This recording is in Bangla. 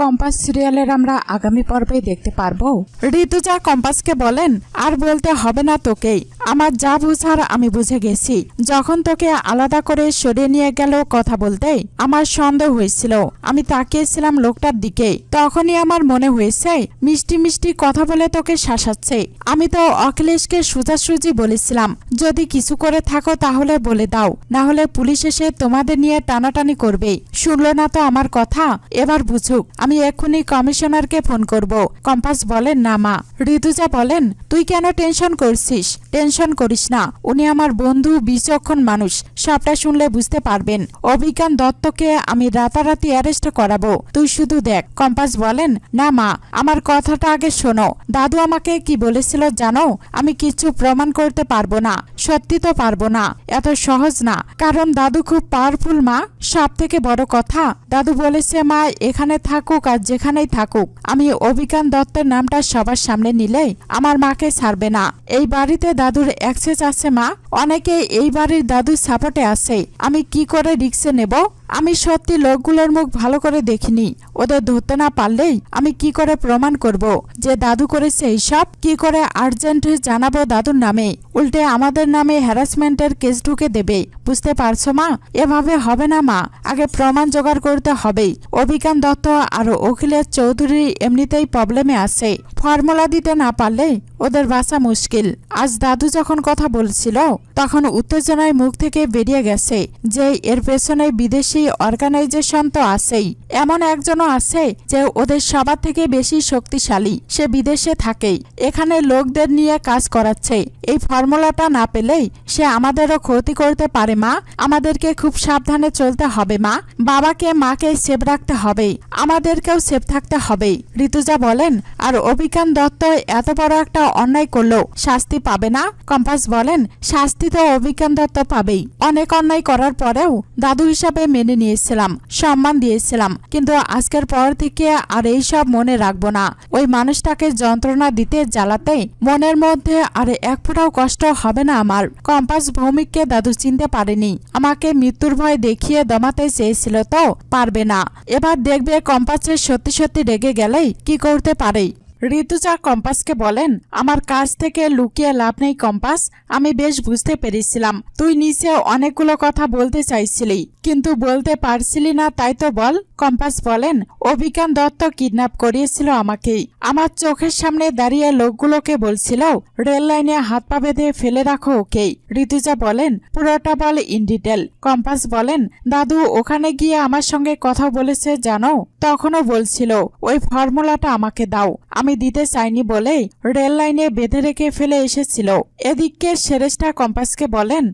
কম্পাস সিরিয়ালের আমরা আগামী পর্বে দেখতে পারব। ঋতুজা কম্পাসকে বলেন, আর বলতে হবে না তোকেই। আমার যা বুঝার আমি বুঝে গেছি। যখন তোকে আলাদা করে সরিয়ে নিয়ে গেল কথা বলতে, আমার সন্দেহ হয়েছিল। আমি তাকিয়েছিলাম লোকটার দিকে। তখনই আমার মনে হয়েছে, মিষ্টি মিষ্টি কথা বলে তোকে শাসাচ্ছে। আমি তো অখিলেশকে সোজাসুজি বলেছিলাম, যদি কিছু করে থাকো তাহলে বলে দাও না হলে পুলিশ এসে তোমাদের নিয়ে টানাটানি করবে। শুনলো না তো আমার কথা? এবার বুঝুক, আমি এক্ষুনি কমিশনারকে ফোন করব। কম্পাস বলেন, না মা। ঋতুজা বলেন, তুই কেন টেনশন করছিস? টেনশন করিস না। উনি আমার বন্ধু, বিচক্ষণ মানুষ। সবটা শুনলে বুঝতে পারবেন। অভিজ্ঞান দত্তকে আমি রাতারাতি অ্যারেস্ট করাবো। তুই শুধু দেখ, কম্পাস বলেন? না মা, আমার কথাটা আগে শোনো। দাদু আমাকে কি বলেছিল জানো? আমি কিছু প্রমাণ করতে পারব না। সত্যি তো পারব না। এত সহজ না। কারণ দাদু খুব পাওয়ারফুল মা। সব থেকে বড় কথা, দাদু বলেছে, মা, এখানে থাকুক আর যেখানেই থাকুক। আমি অভিজ্ঞান দত্তের নামটা সবার সামনে নিলে আমার মাকে ছাড়বে না। এই বাড়িতে দাদুর অ্যাক্সেস আছে মা? অনেকে এই বাড়ির দাদুর সাপোর্টে আছে। আমি কি করে রিক্সে নেব? আমি সত্যি লোকগুলোর মুখ ভালো করে দেখিনি। ওদের ধরতে না পারলেই আমি কি করে প্রমাণ করব? যে দাদু করেছে এইসব কি করে আর্জেন্ট জানাব দাদুর নামে? উল্টে আমাদের নামে হ্যারাসমেন্টের কেস ঢুকে দেবে। বুঝতে পারছ মা? এভাবে হবে না মা। আগে প্রমাণ জোগাড় করতে হবেই। অভিজ্ঞান দত্ত আর অখিলেশ চৌধুরী এমনিতেই প্রবলেমে আছে। ফর্মুলা দিতে না পারলে ওদের বাঁচা মুশকিল। আজ দাদু যখন কথা বলছিল, তখন উত্তেজনায় মুখ থেকে বেরিয়ে গেছে যে এর পেছনে বিদেশি অর্গানাইজেশন তো আছেই। এমন একজনও আছে যে ওদের সবার থেকে বেশি শক্তিশালী। সে বিদেশে থাকেই। এখানে লোকদের নিয়ে কাজ করাচ্ছে। এই ফর্মুলাটা না পেলেই সে আমাদেরও ক্ষতি করতে পারে, মা। আমাদেরকে খুব সাবধানে চলতে হবে, মা। বাবাকে, মাকে সেভ রাখতে হবে। আমাদেরকেও সেভ থাকতে হবে। ঋতুজা বলেন, আর অভিজ্ঞান দত্ত এত বড় একটা অন্যায় করল শাস্তি পাবে না? কম্পাস বলেন, শাস্তি তো অভিজ্ঞান দত্ত পাবেই। অনেক অন্যায় করার পরেও দাদু হিসাবে মেনে নিয়েছিলাম, সম্মান দিয়েছিলাম, কিন্তু আজকের পর থেকে আর এই সব মনে রাখব না। ওই মানুষটাকে যন্ত্রণা দিতে জ্বালাতে মনের মধ্যে আর এক ফোঁটাও কষ্ট হবে না আমার। কম্পাস ভৌমিককে দাদু চিনতে পারেনি। আমাকে মৃত্যুর ভয় দেখিয়ে দমাতে চেয়েছিল তো, পারবে না। এবার দেখবে কম্পাসের সত্যি সত্যি রেগে গেলেই কি করতে পারে। ঋতুজা কম্পাসকে বলেন, আমার কাছ থেকে লুকিয়ে লাভ নেই কম্পাস, আমি বেশ বুঝতে পেরেছিলাম। তুই নিচে অনেকগুলো কথা বলতে চাইছিলি, কিন্তু বলতে পারছিলি না, তাই তো বল, কম্পাস বলেন। অভিজ্ঞান দত্ত কিডন্যাপ করিয়েছিল আমাকে। আমার চোখের সামনে দাঁড়িয়ে লোকগুলোকে বলছিল, রেল লাইনে হাত পা বেঁধে ফেলে রাখো ওকে ঋতুজা বলেন, পুরোটা বল ইন ডিটেল কম্পাস বলেন, দাদু ওখানে গিয়ে আমার সঙ্গে কথা বলেছে জানো? তখনও বলছিল, ওই ফর্মুলাটা আমাকে দাও। আমি দিতে চাইনি বলেই রেল লাইনে বেঁধে রেখে ফেলে এসেছিল। এদিকে সেরেস্টা কম্পাসকে বলেন